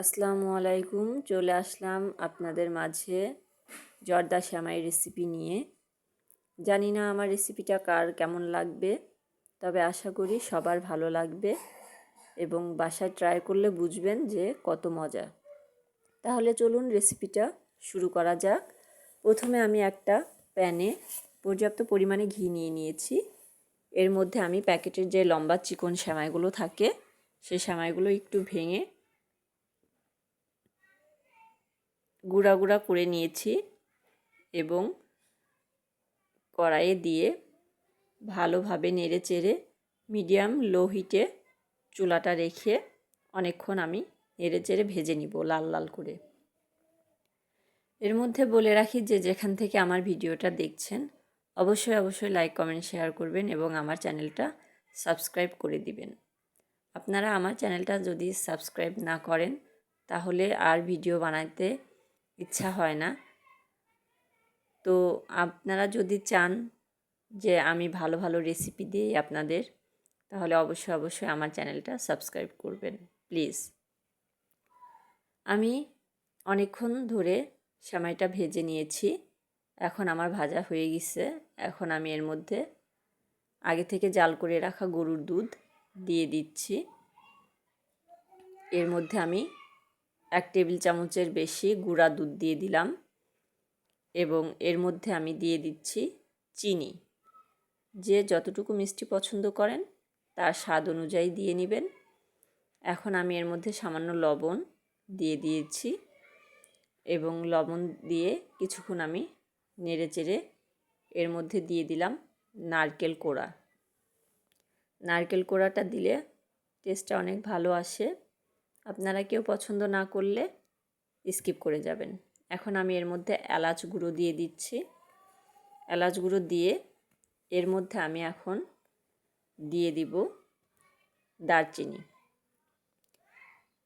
আসসালামু আলাইকুম, চলে আসলাম আপনাদের মাঝে জর্দা শ্যামাই রেসিপি নিয়ে। জানি না আমার রেসিপিটা কার কেমন লাগবে, তবে আশা করি সবার ভালো লাগবে এবং বাসায় ট্রাই করলে বুঝবেন যে কত মজা। তাহলে চলুন রেসিপিটা শুরু করা যাক। প্রথমে আমি একটা প্যানে পর্যাপ্ত পরিমাণে ঘি নিয়ে নিয়েছি। এর মধ্যে আমি প্যাকেটের যে লম্বা চিকন শ্যামাইগুলো থাকে সেই শ্যামাইগুলো একটু ভেঙে গুঁড়া গুঁড়া করে নিয়েছি এবং কড়াইয়ে দিয়ে ভালোভাবে নেড়ে চেড়ে মিডিয়াম লো হিটে চুলাটা রেখে অনেকক্ষণ আমি নেড়ে চেড়ে ভেজে নিব লাল লাল করে। এর মধ্যে বলে রাখি যে যেখান থেকে আমার ভিডিওটা দেখছেন, অবশ্যই অবশ্যই লাইক, কমেন্ট, শেয়ার করবেন এবং আমার চ্যানেলটা সাবস্ক্রাইব করে দিবেন। আপনারা আমার চ্যানেলটা যদি সাবস্ক্রাইব না করেন, তাহলে আর ভিডিও বানাতে ইচ্ছা হয় না। তো আপনারা যদি চান যে আমি ভালো ভালো রেসিপি দিই আপনাদের, তাহলে অবশ্যই অবশ্যই আমার চ্যানেলটা সাবস্ক্রাইব করবেন প্লিজ আমি অনেকক্ষণ ধরে সেমাইটা ভেজে নিয়েছি। এখন আমার ভাজা হয়ে গেছে। এখন আমি এর মধ্যে আগে থেকে জাল করে রাখা গরুর দুধ দিয়ে দিচ্ছি। এর মধ্যে আমি এক টেবিল চামচের বেশি গুঁড়া দুধ দিয়ে দিলাম এবং এর মধ্যে আমি দিয়ে দিচ্ছি চিনি। যে যতটুকু মিষ্টি পছন্দ করেন, তার স্বাদ অনুযায়ী দিয়ে নেবেন। এখন আমি এর মধ্যে সামান্য লবণ দিয়ে দিয়েছি এবং লবণ দিয়ে কিছুক্ষণ আমি নেড়ে চেড়ে এর মধ্যে দিয়ে দিলাম নারকেল কোড়া। নারকেল কোড়াটা দিলে টেস্টটা অনেক ভালো আসে। আপনারা কেউ পছন্দ না করলে স্কিপ করে যাবেন। এখন আমি এর মধ্যে এলাচ গুঁড়ো দিয়ে দিচ্ছি। এলাচ গুঁড়ো দিয়ে এর মধ্যে আমি এখন দিয়ে দিব দারচিনি।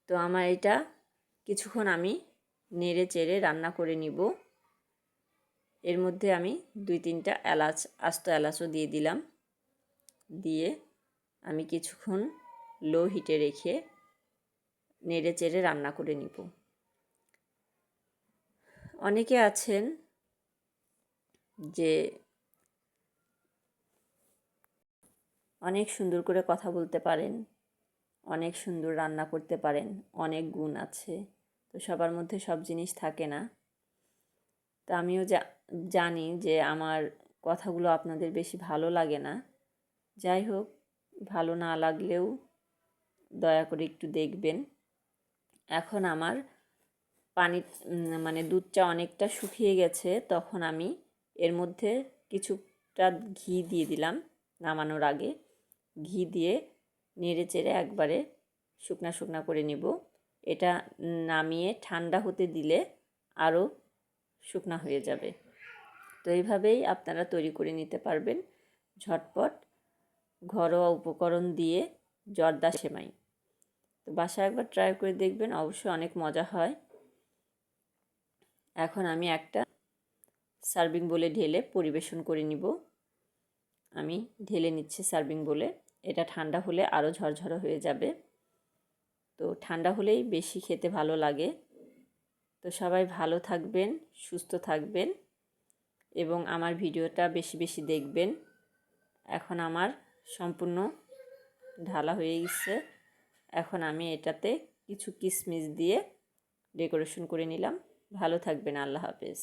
তো আমার এটা কিছুক্ষণ আমি নেড়ে চেড়ে রান্না করে নিব। এর মধ্যে আমি দুই তিনটা এলাচ, আস্ত এলাচও দিয়ে দিলাম। দিয়ে আমি কিছুক্ষণ লো হিটে রেখে নেড়ে চেড়ে রান্না করে নিব। অনেকে আছেন যে অনেক সুন্দর করে কথা বলতে পারেন, অনেক সুন্দর রান্না করতে পারেন, অনেক গুণ আছে, তো সবার মধ্যে সব জিনিস থাকে না। তো আমিও জানি যে আমার কথাগুলো আপনাদের বেশি ভালো লাগে না। যাই হোক, ভালো না লাগলেও দয়া করে একটু দেখবেন। এখন আমার পানি মানে দুধটা অনেকটা শুকিয়ে গেছে, তখন আমি এর মধ্যে কিছুটা ঘি দিয়ে দিলাম নামানোর আগে। ঘি দিয়ে নেড়ে চেড়ে একবারে শুকনা শুকনা করে নিব। এটা নামিয়ে ঠান্ডা হতে দিলে আরও শুকনা হয়ে যাবে। তো এইভাবেই আপনারা তৈরি করে নিতে পারবেন। ঝটপট ঘরোয়া উপকরণ দিয়ে জর্দা সেমাই। তো বাসায় একবার ট্রাই করে দেখবেন, অবশ্যই অনেক মজা হয়। এখন আমি একটা সার্ভিং বলে ঢেলে পরিবেশন করে নিব। আমি ঢেলে নিচ্ছি সার্ভিং বলে এটা ঠান্ডা হলে আরও ঝরঝরো হয়ে যাবে। তো ঠান্ডা হলেই বেশি খেতে ভালো লাগে। তো সবাই ভালো থাকবেন, সুস্থ থাকবেন এবং আমার ভিডিওটা বেশি বেশি দেখবেন। এখন আমার সম্পূর্ণ ঢালা হয়ে গেছে। এখন আমি এটাতে কিছু কিশমিশ দিয়ে ডেকোরেশন করে নিলাম। ভালো থাকবেন আল্লাহ হাফেজ।